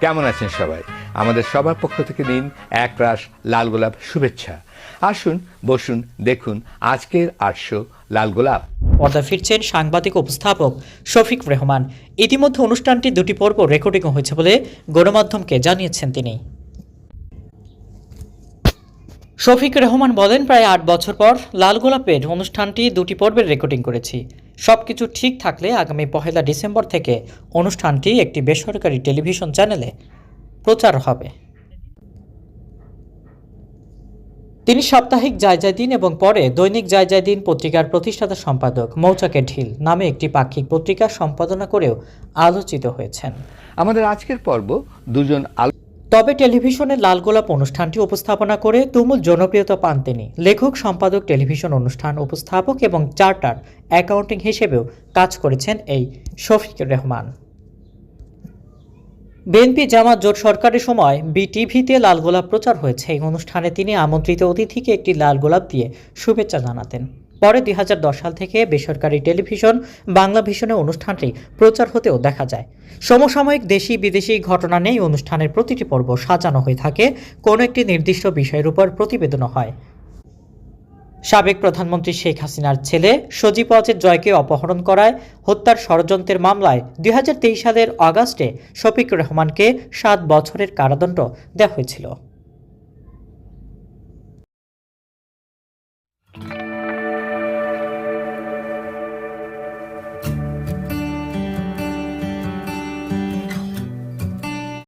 কেমন আছেন সবাই? আমাদের সবার পক্ষ থেকে দিন এক রাশ লাল গোলাপ শুভেচ্ছা। আসুন, বসুন, দেখুন আজকের আটশো লাল গোলাপ। পর্দা ফিরছেন সাংবাদিক উপস্থাপক শফিক রহমান। ইতিমধ্যে অনুষ্ঠানটি দুটি পর্ব রেকর্ডিং হয়েছে বলে গণমাধ্যমকে জানিয়েছেন তিনি। শফিক রহমান বলেন, প্রায় আট বছর পর লাল গোলাপের অনুষ্ঠানটি দুটি পর্বের রেকর্ডিং করেছি। সব কিছু ঠিক থাকলে আগামী পহেলা ডিসেম্বর থেকে অনুষ্ঠানটি একটি বেসরকারি টেলিভিশন চ্যানেলে প্রচার হবে। তিনি সাপ্তাহিক যায় যায় দিন এবং পরে দৈনিক যায় যায় দিন পত্রিকার প্রতিষ্ঠাতা সম্পাদক মৌচাকের ঢিল নামে একটি পাক্ষিক পত্রিকা সম্পাদনা করেও আলোচিত হয়েছেন। আমাদের আজকের পর্ব দুজন আলো তবে টেলিভিশনের লাল গোলাপ অনুষ্ঠানটি উপস্থাপনা করে তুমুল জনপ্রিয়তা পান তিনি। লেখক, সম্পাদক, টেলিভিশন অনুষ্ঠান উপস্থাপক এবং চার্টার অ্যাকাউন্টিং হিসেবেও কাজ করেছেন এই শফিক রহমান। বিএনপি জামাত জোট সরকারের সময় বিটিভিতে লাল গোলাপ প্রচার হয়েছে। এই অনুষ্ঠানে তিনি আমন্ত্রিত অতিথিকে একটি লাল গোলাপ দিয়ে শুভেচ্ছা জানাতেন। পরে দুই হাজার দশ সাল থেকে বেসরকারি টেলিভিশন বাংলা ভিশনে অনুষ্ঠানটি প্রচার হতেও দেখা যায়। সমসাময়িক দেশি বিদেশি ঘটনা নিয়ে অনুষ্ঠানের প্রতিটি পর্ব সাজানো হয়ে থাকে, কোনো একটি নির্দিষ্ট বিষয়ের উপর প্রতিবেদনও হয়। সাবেক প্রধানমন্ত্রী শেখ হাসিনার ছেলে সজীব অজের জয়কে অপহরণ করায় হত্যার ষড়যন্ত্রের মামলায় দুই হাজার তেইশ সালের অগাস্টে শফিক রহমানকে সাত বছরের কারাদণ্ড দেওয়া হয়েছিল।